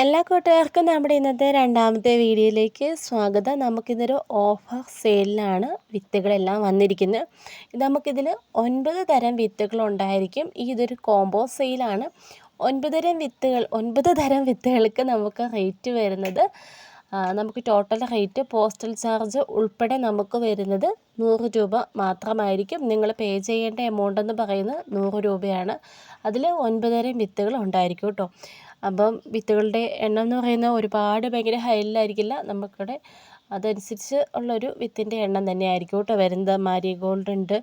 എല്ലാ കൂട്ടുകാർക്കും നമ്മുടെ ഇന്നത്തെ രണ്ടാമത്തെ വീഡിയോയിലേക്ക് സ്വാഗതം. നമുക്കിതൊരു ഓഫർ സെയിലിലാണ് വിത്തുകളെല്ലാം വന്നിരിക്കുന്നത്. നമുക്കിതിൽ ഒൻപത് തരം വിത്തുകൾ ഉണ്ടായിരിക്കും. ഈ ഇതൊരു കോംബോ സെയിലാണ്. ഒൻപത് തരം വിത്തുകൾ ഒൻപത് തരം വിത്തുകൾക്ക് നമുക്ക് റേറ്റ് വരുന്നത് നമുക്ക് ടോട്ടൽ റേറ്റ് പോസ്റ്റൽ ചാർജ് ഉൾപ്പെടെ നമുക്ക് വരുന്നത് നൂറ് രൂപ മാത്രമായിരിക്കും. നിങ്ങൾ പേ ചെയ്യേണ്ട എമൗണ്ട് എന്ന് പറയുന്നത് നൂറ് രൂപയാണ്. അതിൽ ഒൻപതരം തരം വിത്തുകൾ ഉണ്ടായിരിക്കും കേട്ടോ. അപ്പം വിത്തുകളുടെ എണ്ണം എന്ന് പറയുന്നത് ഒരുപാട് ഭയങ്കര ഹൈയിലായിരിക്കില്ല നമുക്കിവിടെ അതനുസരിച്ച് ഉള്ളൊരു വിത്തിന്റെ എണ്ണം തന്നെ ആയിരിക്കും കേട്ടോ വരുന്നത്. മാരിഗോൾഡ് ഉണ്ട്.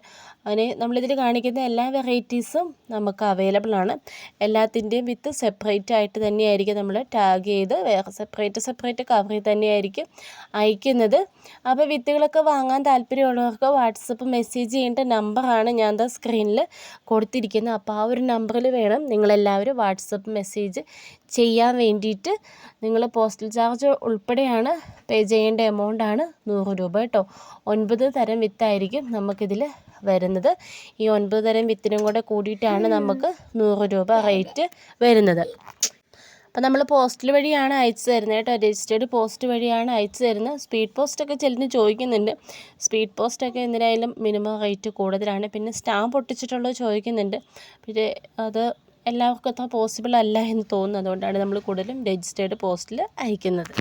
അങ്ങനെ നമ്മളിതിൽ കാണിക്കുന്ന എല്ലാ വെറൈറ്റീസും നമുക്ക് അവൈലബിൾ ആണ്. എല്ലാത്തിന്റെയും വിത്ത് സെപ്പറേറ്റ് ആയിട്ട് തന്നെയായിരിക്കും നമ്മൾ ടാഗ് ചെയ്ത് വേറെ സെപ്പറേറ്റ് സെപ്പറേറ്റ് കവറിൽ തന്നെയായിരിക്കും അയക്കുന്നത്. അപ്പോൾ വിത്തുകളൊക്കെ വാങ്ങാൻ താല്പര്യമുള്ളവർക്ക് വാട്സപ്പ് മെസ്സേജ് ചെയ്യേണ്ട നമ്പറാണ് ഞാൻ എന്താ സ്ക്രീനിൽ കൊടുത്തിരിക്കുന്നത്. അപ്പോൾ ആ ഒരു നമ്പറിൽ വേണം നിങ്ങളെല്ലാവരും വാട്സപ്പ് മെസ്സേജ് ചെയ്യാൻ വേണ്ടിയിട്ട് നിങ്ങൾ പോസ്റ്റൽ ചാർജ് ഉൾപ്പെടെയാണ് പേ ചെയ്യേണ്ട എമൗണ്ട് ആണ് നൂറ് രൂപ കേട്ടോ. ഒൻപത് തരം വിത്തായിരിക്കും നമുക്കിതിൽ വരുന്നത്. ഈ ഒൻപത് തരം വിത്തിനും കൂടെ കൂടിയിട്ടാണ് നമുക്ക് നൂറ് രൂപ റേറ്റ് വരുന്നത്. അപ്പം നമ്മൾ പോസ്റ്റൽ വഴിയാണ് അയച്ചു തരുന്നത് കേട്ടോ. രജിസ്റ്റേർഡ് പോസ്റ്റ് വഴിയാണ് അയച്ചു തരുന്നത്. സ്പീഡ് പോസ്റ്റൊക്കെ ചിലതിന് ചോദിക്കുന്നുണ്ട്. സ്പീഡ് പോസ്റ്റൊക്കെ എന്തിനായാലും മിനിമം റേറ്റ് കൂടുതലാണ്. പിന്നെ സ്റ്റാമ്പ് ഒട്ടിച്ചിട്ടുള്ളത് ചോദിക്കുന്നുണ്ട്. പിന്നെ അത് എല്ലാവർക്കും അത്ര പോസിബിൾ അല്ല എന്ന് തോന്നുന്നത് അതുകൊണ്ടാണ് നമ്മൾ കൂടുതലും രജിസ്റ്റേർഡ് പോസ്റ്റിൽ അയക്കുന്നത്.